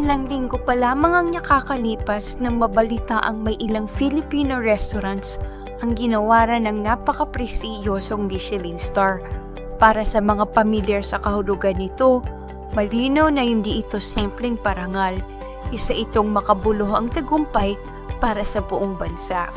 Ilang linggo pa lamang ang nakakalipas nang mabalita ang may ilang Filipino restaurants ang ginawaran ng napaka-prestiyosong Michelin star. Para sa mga pamilyar sa kahulugan nito, malinaw na hindi ito simpleng parangal. Isa itong makabuluhang tagumpay para sa buong bansa.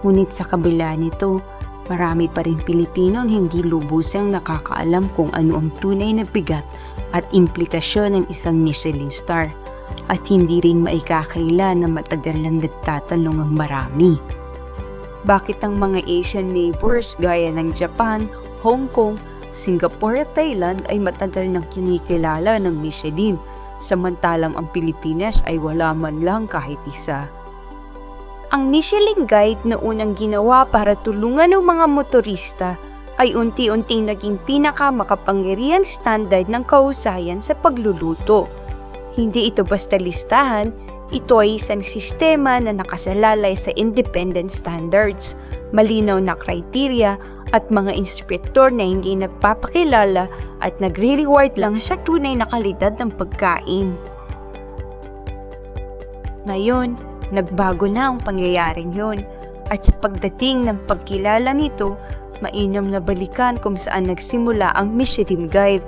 Ngunit sa kabila nito, marami pa rin Pilipino hindi lubusang nakakaalam kung ano ang tunay na bigat at implikasyon ng isang Michelin star at hindi rin maikakaila na matagal nang nagtatanong ang marami. Bakit ang mga Asian neighbors gaya ng Japan, Hong Kong, Singapore at Thailand ay matagal nang kinikilala ng Michelin, samantalang ang Pilipinas ay wala man lang kahit isa. Ang Michelin Guide na unang ginawa para tulungan ng mga motorista ay unti-unting naging pinaka makapangyarihang standard ng kahusayan sa pagluluto. Hindi ito basta listahan, ito ay isang sistema na nakasalalay sa independent standards, malinaw na kriteria at mga inspektor na hindi nagpapakilala at nagre-reward lang sa tunay na kalidad ng pagkain. Ngayon, nagbago na ang pangyayaring yon at sa pagdating ng pagkilala nito, mainam na balikan kung saan nagsimula ang Michelin Guide,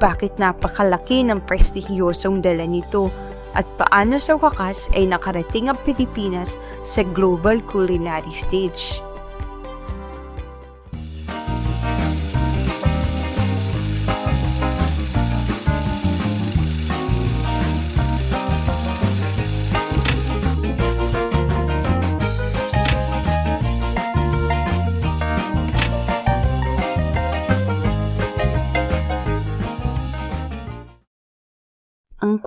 bakit napakalaki ng prestihiyosong dala nito, at paano sa wakas ay nakarating ang Pilipinas sa global culinary stage.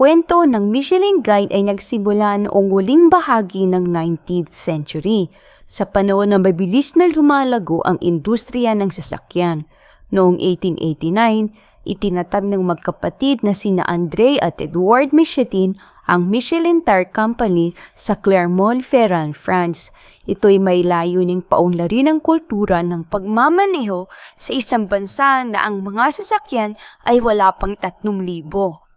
Kwento ng Michelin Guide ay nagsimula noong huling bahagi ng 19th century, sa panahon na mabilis na lumalago ang industriya ng sasakyan. Noong 1889, itinatag ng magkapatid na sina Andre at Edward Michelin ang Michelin Tire Company sa Clermont-Ferrand, France. Ito'y may layuning paunlarin ang kultura ng pagmamaneho sa isang bansa na ang mga sasakyan ay wala pang 3,000.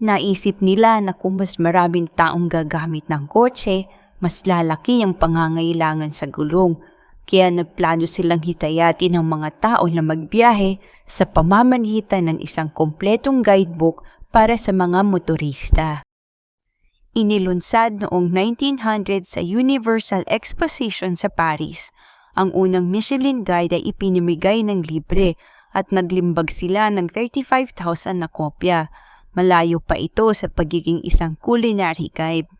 Naisip nila na kung mas maraming taong gagamit ng kotse, mas lalaki ang pangangailangan sa gulong. Kaya nagplano silang hitayatin ng mga tao na magbiyahe sa pamamagitan ng isang kompletong guidebook para sa mga motorista. Inilunsad noong 1900 sa Universal Exposition sa Paris. Ang unang Michelin Guide ay ipinamigay ng libre at naglimbag sila ng 35,000 na kopya. Malayo pa ito sa pagiging isang culinary guide.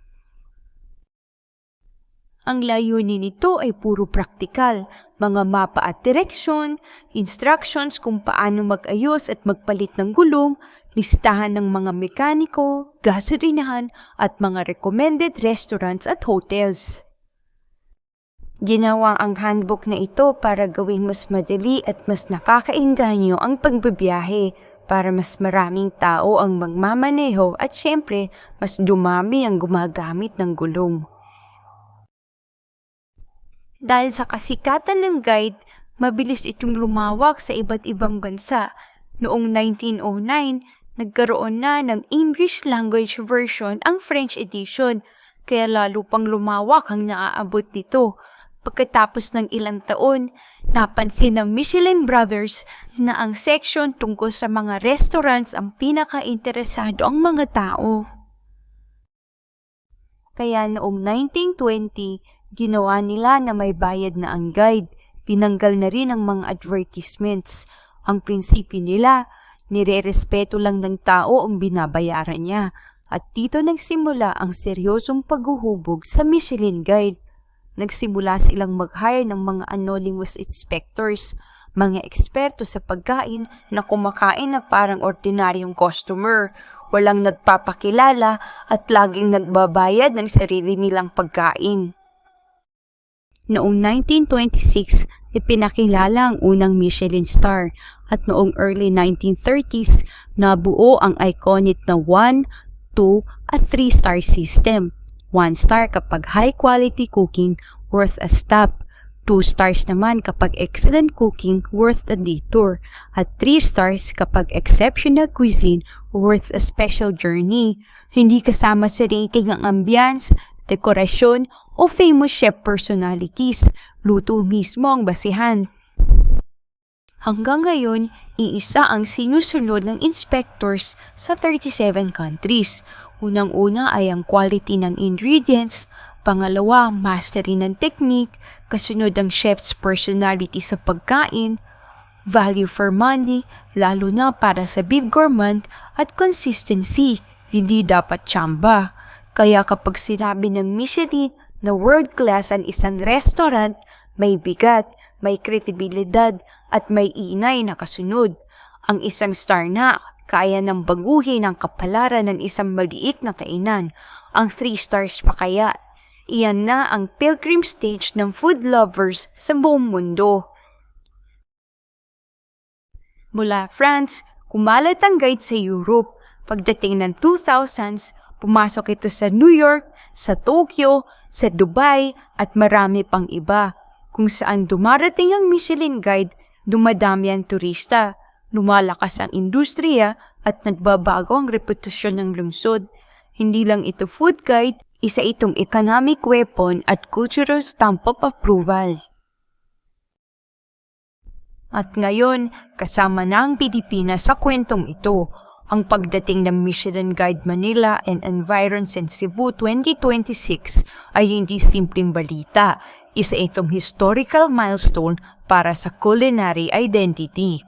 Ang layunin nito ay puro praktikal, mga mapa at direksyon, instructions kung paano mag-ayos at magpalit ng gulong, listahan ng mga mekaniko, gasolinahan at mga recommended restaurants at hotels. Ginawa ang handbook na ito para gawing mas madali at mas nakakainganyo ang pagbabiyahe para mas maraming tao ang magmamaneho at syempre mas dumami ang gumagamit ng gulong. Dahil sa kasikatan ng guide, mabilis itong lumawak sa iba't ibang bansa. Noong 1909, nagkaroon na ng English language version ang French edition, kaya lalo pang lumawak ang naaabot nito. Pagkatapos ng ilang taon, napansin ng Michelin Brothers na ang section tungkol sa mga restaurants ang pinaka-interesado ang mga tao. Kaya noong 1920, ginawa nila na may bayad na ang guide. Pinanggal na rin ang mga advertisements. Ang prinsipyo nila, nire-respeto lang ng tao ang binabayaran niya. At dito nagsimula ang seryosong paghuhubog sa Michelin Guide nagsimula silang mag-hire ng mga anonymous inspectors, mga eksperto sa pagkain na kumakain na parang ordinaryong customer, walang nagpapakilala at laging nagbabayad ng sarili nilang pagkain. Noong 1926, ipinakilala ang unang Michelin star at noong early 1930s, nabuo ang iconic na 1, 2 at 3 star system. 1 star kapag high quality cooking worth a stop, 2 stars naman kapag excellent cooking worth a detour, at 3 stars kapag exceptional cuisine worth a special journey. Hindi kasama sa rating ang ambience, dekorasyon, o famous chef personalities. Luto mismo ang basihan. Hanggang ngayon, iisa ang sinusunod ng inspectors sa 37 countries. Unang-una ay ang quality ng ingredients, pangalawa, mastery ng technique, kasunod ang chef's personality sa pagkain, value for money, lalo na para sa bib gourmand, at consistency, hindi dapat tsamba. Kaya kapag sinabi ng Michelin na world class ang isang restaurant, may bigat, may kredibilidad, at may inay na kasunod. Ang isang star na kaya ng baguhin ang kapalaran ng isang maliit na kainan. Ang 3 stars pa kaya. Iyan na ang pilgrim stage ng food lovers sa buong mundo. Mula France, kumalat ang guide sa Europe. Pagdating ng 2000s, pumasok ito sa New York, sa Tokyo, sa Dubai, at marami pang iba. Kung saan dumarating ang Michelin Guide, dumadami ang turista, lumalakas ang industriya, at nagbabago ang reputasyon ng lungsod. Hindi lang ito food guide, isa itong economic weapon at cultural stamp of approval. At ngayon, kasama na ang Pilipinas sa kwentong ito, ang pagdating ng Michelin Guide Manila and Environs in Cebu 2026 ay hindi simpleng balita, isa itong historical milestone para sa culinary identity.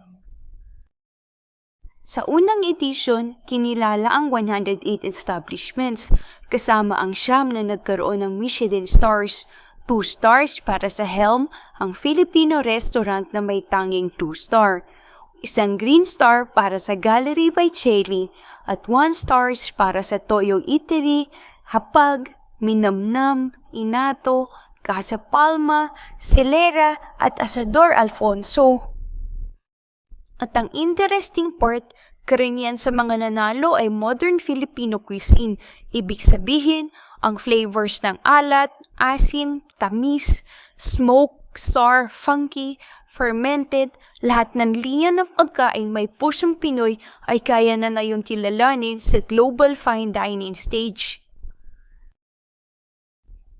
Sa unang edisyon, kinilala ang 108 establishments, kasama ang siyam na nagkaroon ng Michelin stars, 2 stars para sa Helm, ang Filipino restaurant na may tanging 2 star, isang green star para sa Gallery by Chelly, at 1 stars para sa Toyo Eatery, Hapag, Minamnam, Inato, Casa Palma, Celera, at Asador Alfonso. At ang interesting part, karamihan sa mga nanalo ay modern Filipino cuisine. Ibig sabihin, ang flavors ng alat, asin, tamis, smoke, sour, funky, fermented, lahat ng linya ng pagkain may pusyong Pinoy ay kaya na na yung kilalanin sa global fine dining stage.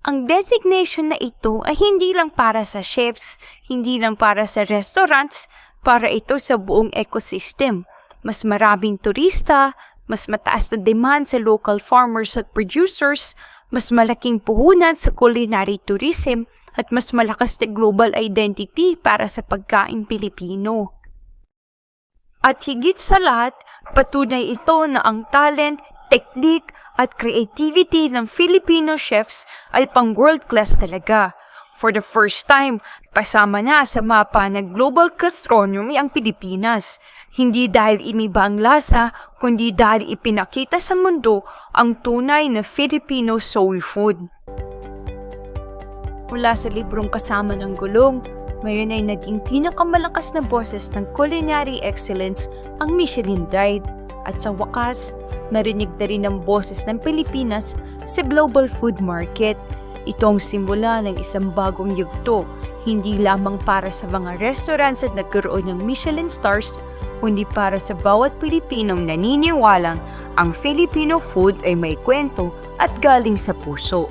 Ang designation na ito ay hindi lang para sa chefs, hindi lang para sa restaurants, para ito sa buong ecosystem. Mas maraming turista, mas mataas na demand sa local farmers at producers, mas malaking puhunan sa culinary tourism, at mas malakas na global identity para sa pagkain Pilipino. At higit sa lahat, patunay ito na ang talent, technique, at creativity ng Filipino chefs ay pang world class talaga. For the first time, pasama na sa mapa ng global gastronomy ang Pilipinas. Hindi dahil imiba ang lasa, kundi dahil ipinakita sa mundo ang tunay na Filipino soul food. Mula sa librong kasama ng gulong, ngayon ay naging pinakamalakas na boses ng culinary excellence ang Michelin Guide. At sa wakas, narinig na rin ang boses ng Pilipinas sa global food market – ito ang simula ng isang bagong yugto, hindi lamang para sa mga restaurants at nagkaroon ng Michelin stars, kundi para sa bawat Pilipinong naniniwalang ang Filipino food ay may kwento at galing sa puso.